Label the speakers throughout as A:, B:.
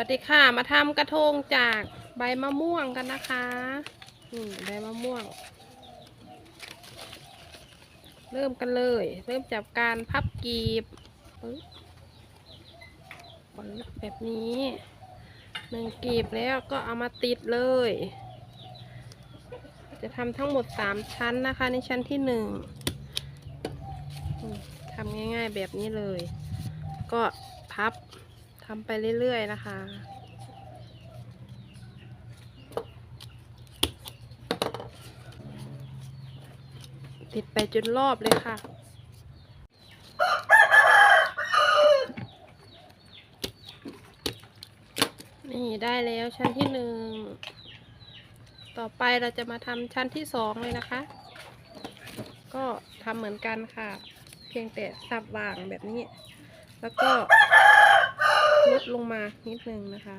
A: วัสดีค่ะ มาทำกระทงจากใบมะม่วงกันนะคะใบมะม่วง เริ่มกันเลย เริ่มจากการพับกีบปึ๊บแบบนี้หนึ่งกีบแล้วก็เอามาติดเลย จะทำทั้งหมดสามชั้นนะคะ ในชั้นที่หนึ่งทำง่ายๆแบบนี้เลย ก็พับ ทำไปเรื่อยๆนะคะ ติดไปจนรอบเลยค่ะนี่ได้แล้วชั้นที่หนึ่ง ต่อไปเราจะมาทำชั้นที่สองเลยนะคะ ก็ทำเหมือนกันค่ะ เพียงแต่สับวางแบบนี้ แล้วก็ ลดลงมานิดนึงนะคะ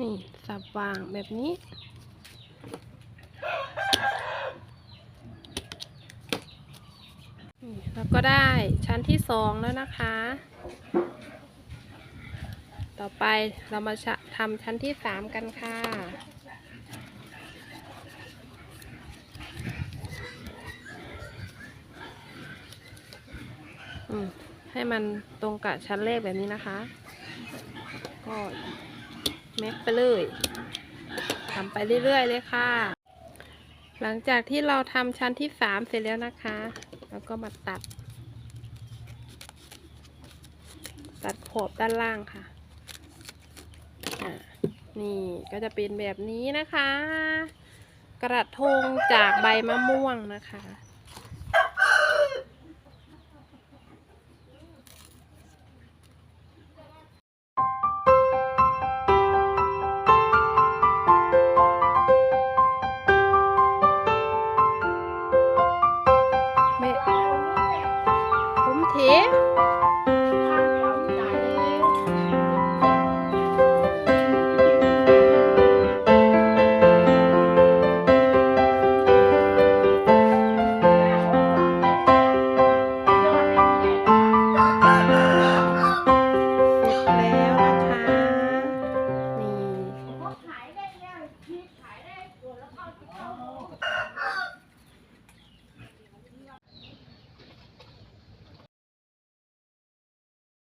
A: นี่สับวางแบบนี้แล้วก็ได้ชั้นที่สองแล้วนะคะ ต่อไปเรามาทำชั้นที่สามกันค่ะให้มันตรงกับชั้นแรกแบบนี้นะคะ ก็แม็กไปเลยทำไปเรื่อยๆเลยค่ะ หลังจากที่เราทำชั้นที่สามเสร็จแล้วนะคะ แล้วก็มาตัด ตัดขอบด้านล่างค่ะ นี่ก็จะเป็นแบบนี้นะคะ กระทงจากใบมะม่วงนะคะ Yeah.